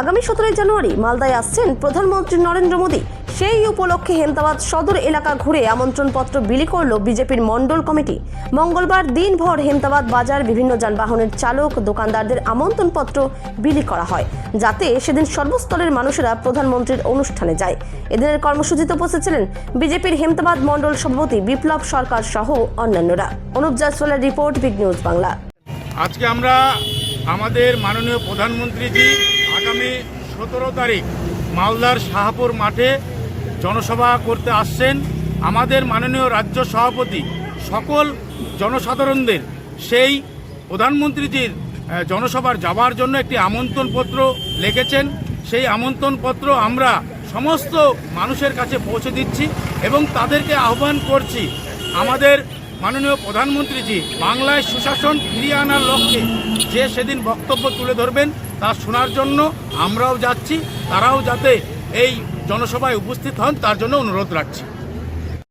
আগামী সতেরোই জানুয়ারি মালদায় আসছেন প্রধানমন্ত্রী নরেন্দ্র মোদী। সেই উপলক্ষে হেমদাবাদ সদর এলাকা ঘুরে আমন্ত্রণপত্র বিলি করল বিজেপির মণ্ডল কমিটি। মঙ্গলবার দিনভর হেমদাবাদ বাজার বিভিন্ন যানবাহনের চালক, দোকানদারদের আমন্ত্রণপত্র বিলি করা হয়, যাতে সেদিন সর্বস্তরের মানুষেরা প্রধানমন্ত্রীর অনুষ্ঠানে যায়। এদিনের কর্মসূচিতে উপস্থিত ছিলেন বিজেপির হেমদাবাদ মণ্ডল সভাপতি বিপ্লব সরকার সহ অন্যান্যরা। অনুপ জয়সওয়ালের রিপোর্ট বিগ নিউজ বাংলা। আজকে আমরা আমাদের মাননীয় প্রধানমন্ত্রীজি আগামী সতেরো তারিখ মালদার শাহপুর মাঠে জনসভা করতে আসছেন আমাদের মাননীয় রাজ্য সভাপতি। সকল জনসাধারণদের সেই প্রধানমন্ত্রীজির জনসভার যাওয়ার জন্য একটি আমন্ত্রণপত্র লিখেছেন সেই আমন্ত্রণপত্র আমরা সমস্ত মানুষের কাছে পৌঁছে দিচ্ছি এবং তাদেরকে আহ্বান করছি। আমাদের মাননীয় প্রধানমন্ত্রীজি বাংলায় সুশাসন ফিরিয়ে আনার লক্ষ্যে যে সেদিন বক্তব্য তুলে ধরবেন, তা শোনার জন্য আমরাও যাচ্ছি, তারাও যাতে এই জনসভায় উপস্থিত হন, তার জন্য অনুরোধ রাখছি।